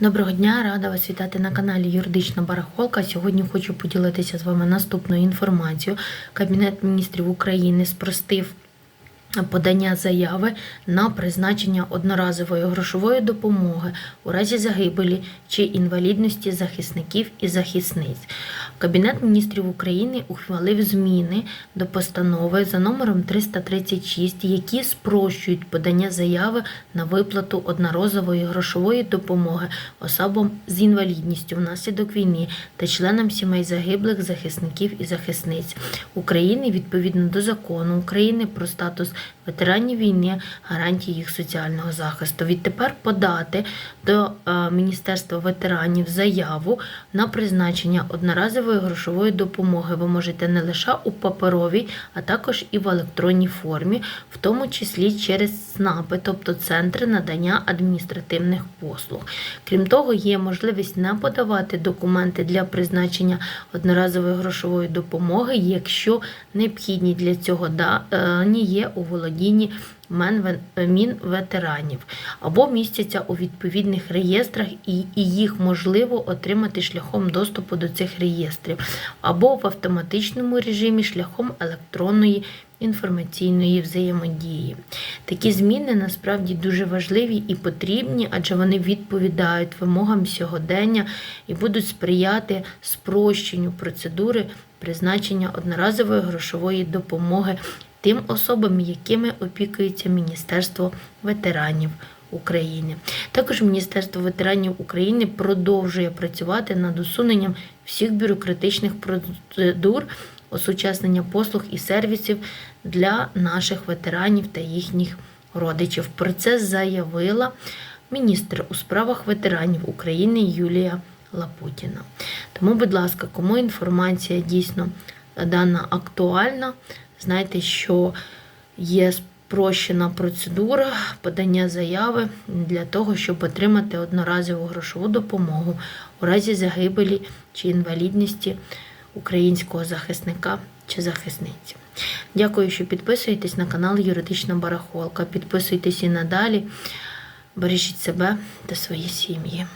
Доброго дня, рада вас вітати на каналі Юридична Барахолка. Сьогодні хочу поділитися з вами наступною інформацією. Кабінет міністрів України спростив подання заяви на призначення одноразової грошової допомоги у разі загибелі чи інвалідності захисників і захисниць. Кабінет міністрів України ухвалив зміни до постанови за номером 336, які спрощують подання заяви на виплату одноразової грошової допомоги особам з інвалідністю внаслідок війни та членам сімей загиблих захисників і захисниць України відповідно до закону України про статус ветеранів війни, гарантії їх соціального захисту. Відтепер подати до е, Міністерства ветеранів заяву на призначення одноразової грошової допомоги. Ви можете не лише у паперовій, а також і в електронній формі, в тому числі через СНАПи, тобто центри надання адміністративних послуг. Крім того, є можливість не подавати документи для призначення одноразової грошової допомоги, якщо необхідні для цього дані є у володінні Мінветеранів або містяться у відповідних реєстрах, і, їх можливо отримати шляхом доступу до цих реєстрів, або в автоматичному режимі шляхом електронної інформаційної взаємодії. Такі зміни насправді дуже важливі і потрібні, адже вони відповідають вимогам сьогодення і будуть сприяти спрощенню процедури призначення одноразової грошової допомоги тим особам, якими опікується Міністерство ветеранів. України також Міністерство ветеранів України продовжує працювати над усуненням всіх бюрократичних процедур, осучаснення послуг і сервісів для наших ветеранів та їхніх родичів. Про це заявила міністр у справах ветеранів України Юлія Лапутіна. Тому, будь ласка, кому інформація дійсно дана актуальна, знайте, що є спрощена процедура подання заяви для того, щоб отримати одноразову грошову допомогу у разі загибелі чи інвалідності українського захисника чи захисниці. Дякую, що підписуєтесь на канал Юридична Барахолка. Підписуйтесь і надалі. Бережіть себе та свої сім'ї.